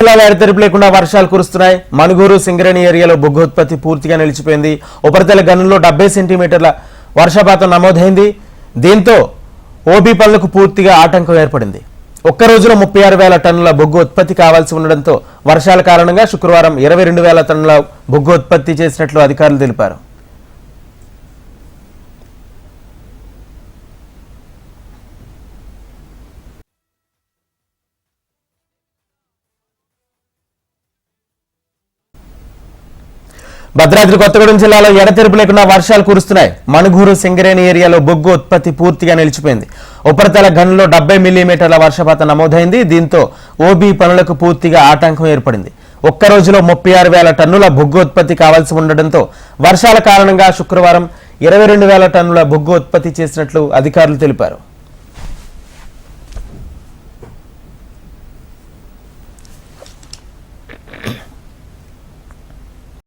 జిల్లాలో ఎడతెరిపి లేకుండా వర్షాలు కురుస్తున్నాయి. మణుగూరు సింగరేణి ఏరియాలో బొగ్గు ఉత్పత్తి పూర్తిగా నిలిచిపోయింది. ఉపరితల గనుల్లో డెబ్బై సెంటీమీటర్ల వర్షపాతం నమోదైంది. దీంతో ఓబీ పనులకు పూర్తిగా ఆటంకం ఏర్పడింది. ఒక్క రోజులో ముప్పై ఆరు వేల టన్నుల బొగ్గు ఉత్పత్తి కావాల్సి ఉండడంతో వర్షాల కారణంగా శుక్రవారం ఇరవై రెండు వేల టన్నుల బొగ్గు ఉత్పత్తి చేసినట్లు అధికారులు తెలిపారు. భద్రాద్రి కొత్తగూడెం జిల్లాలో ఎడతెరుపు లేకుండా వర్షాలు కురుస్తున్నాయి. మణుగూరు సింగరేణి ఏరియాలో బొగ్గు ఉత్పత్తి పూర్తిగా నిలిచిపోయింది. ఉపరితల గనుల్లో డెబ్బై మిల్లీమీటర్ల వర్షపాతం నమోదైంది. దీంతో ఓబీ పనులకు పూర్తిగా ఆటంకం ఏర్పడింది. ఒక్క రోజులో ముప్పై ఆరు వేల టన్నుల బొగ్గు ఉత్పత్తి కావాల్సి ఉండడంతో వర్షాల కారణంగా శుక్రవారం ఇరవై రెండు వేల టన్నుల బొగ్గు ఉత్పత్తి చేసినట్లు అధికారులు తెలిపారు.